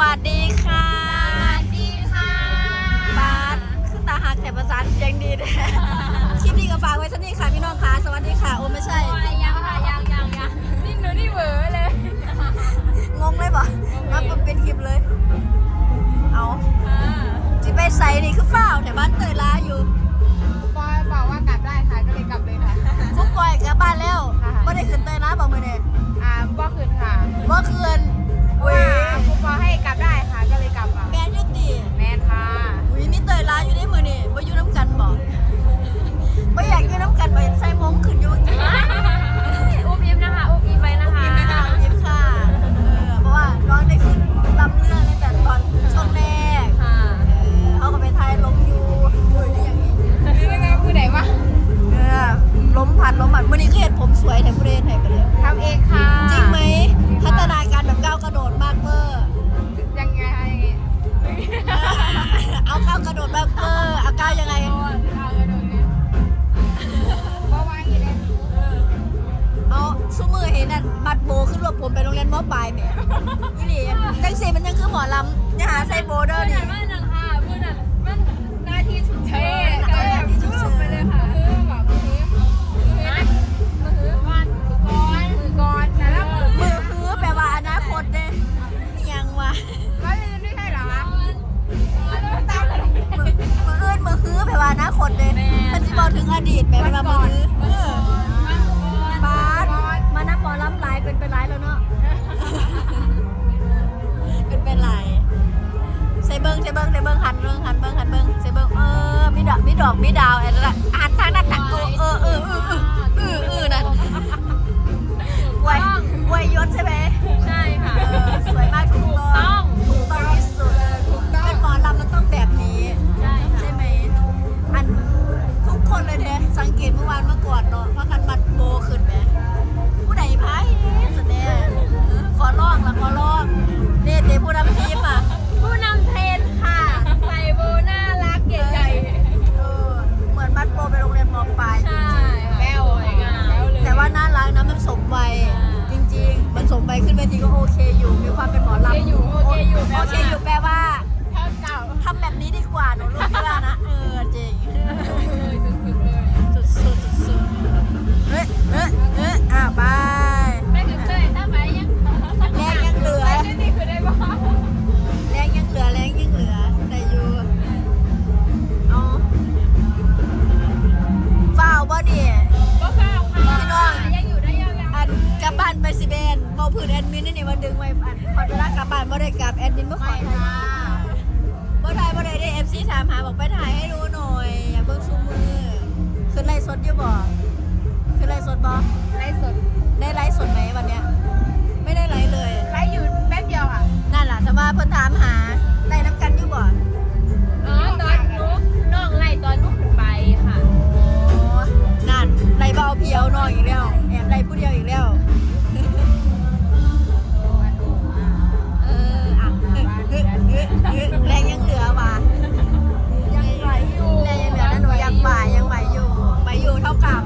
วัสดีค่ะดีค่ะปาสขึ้นตาหักแต่ภาษาเสียงดีนะคลิปนี้ก็ฝากไว้เท่านี้ค่ะพี่น้องค่ะ สวัสดีค่ะ โอ้ไม่ใช่ ยังค่ะยังยังยังนี่หนูนี่เหวอเลย งงเลยปะมาเป็นคลิปเลย ผมไปโรงเรียนมอปลายแหมยี่หลีจังสีมันยังคือหมอลำนี่าหาใส่โบเดอร์นี่ มันนั่นค่ะมันนั่นมันนาทีสุดเท่ เป็นไรแล้วเนาะเป็นเป็นไรเสเบิ้งเสเบิ้งเสเบิ้งหันเบิ้งหันเบิ้งหันเบิ้งใส่เบิ้งเออมีดอกมีดอกมีดาวอะไรละหันทางนั้นน่ะเออเออเออ มาดึงไว้อันขอเวลากลับบ้านบ่ได้กลับแอดมินบ่ขอถ่ายบ่ถ่ายบ่ได้ได้เอฟซีถามหาบอกไปถ่ายให้ดูหน่อยอย่าเบิ่งซุมมือขึ้นไลฟ์สดอยู่บ่ขึ้นไลฟ์สดบ่ไลฟ์สดได้ไลฟ์สดไหมวันเนี้ยไม่ได้ไลฟ์เลยไลฟ์อยู่แป๊บเดียวอะนั่นแหละแต่ว่าเพิ่นถามหาได้น้ำกันอยู่บ่ออตอนนุ๊กน้องไรตอนนุ๊กขึ้ค่ะอ๋อนั่นไล่เบาเพียวน้องอีกแล้วแอบไล่ผู้เดียวอีกแล้ว แรงยังเหลือว่ะยังไหวอยู่แรงยังเหลือนะหนูยังบ่ายยังไหวอยู่ไหวอยู่เท่ากับ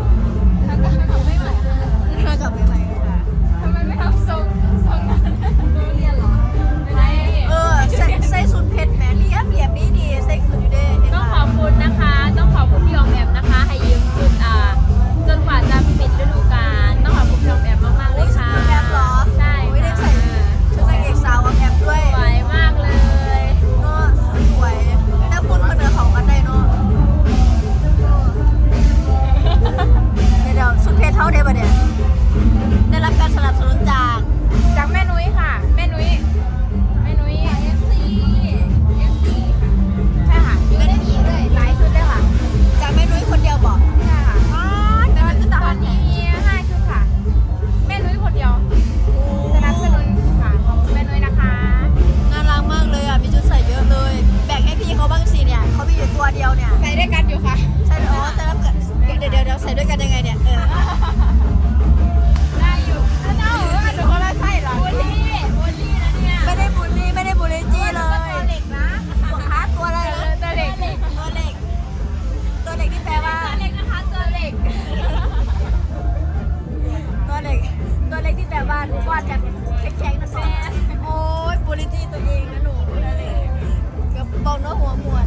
ตัวเล็กที่แบบว่าหนูวาดแบบแข็งๆนะแม่โอ้ยบูลลี่ตัวเองนะหนูนั่นกับบอลน้อหัวมวน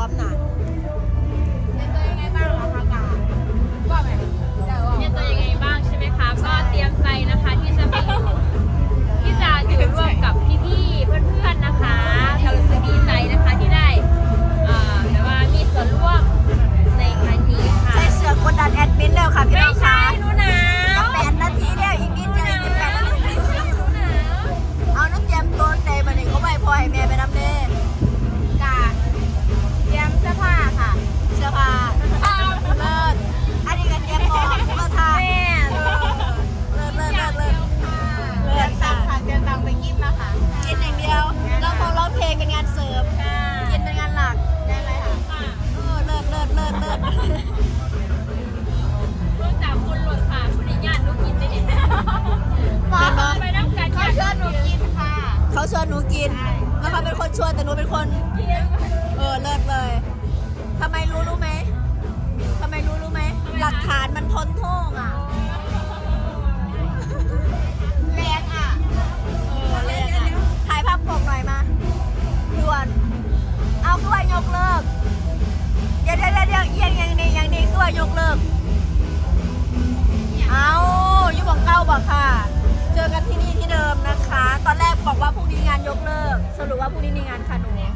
พร้อมนะ นูเป็นคน เออเลิกเลยทำไมรู้รู้ไหมทำไมรู้รู้ไหม หลักฐานมันพ้นโทษอะแรงอะเออแรงอะถ่ายภาพปกหน่อยมาด่วน เอาด้วยยกเลิก เดี๋ยวเดี๋ยวเดี๋ยวยังยังยังยังด้วยยกเลิก ตอนแรกบอกว่าพรุ่งนี้งานยกเลิก สรุปว่าพรุ่งนี้มีงานค่นูนี่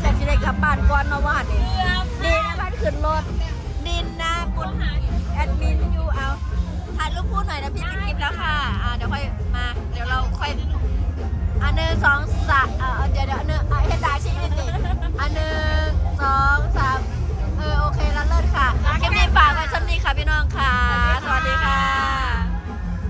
แต่จะเด็กับบ้านก้อนนะว่าดนี่ดีนะบ้านขึ้นรถดินนะคุณแอดมินอยู่เอาถ่ายรูปพูดหน่อยนะพี่ติดคลิปแล้วค่ะอ่าเดี๋ยวค่อยมา เดี๋ยวเราค่อยอันหนึ่งสอง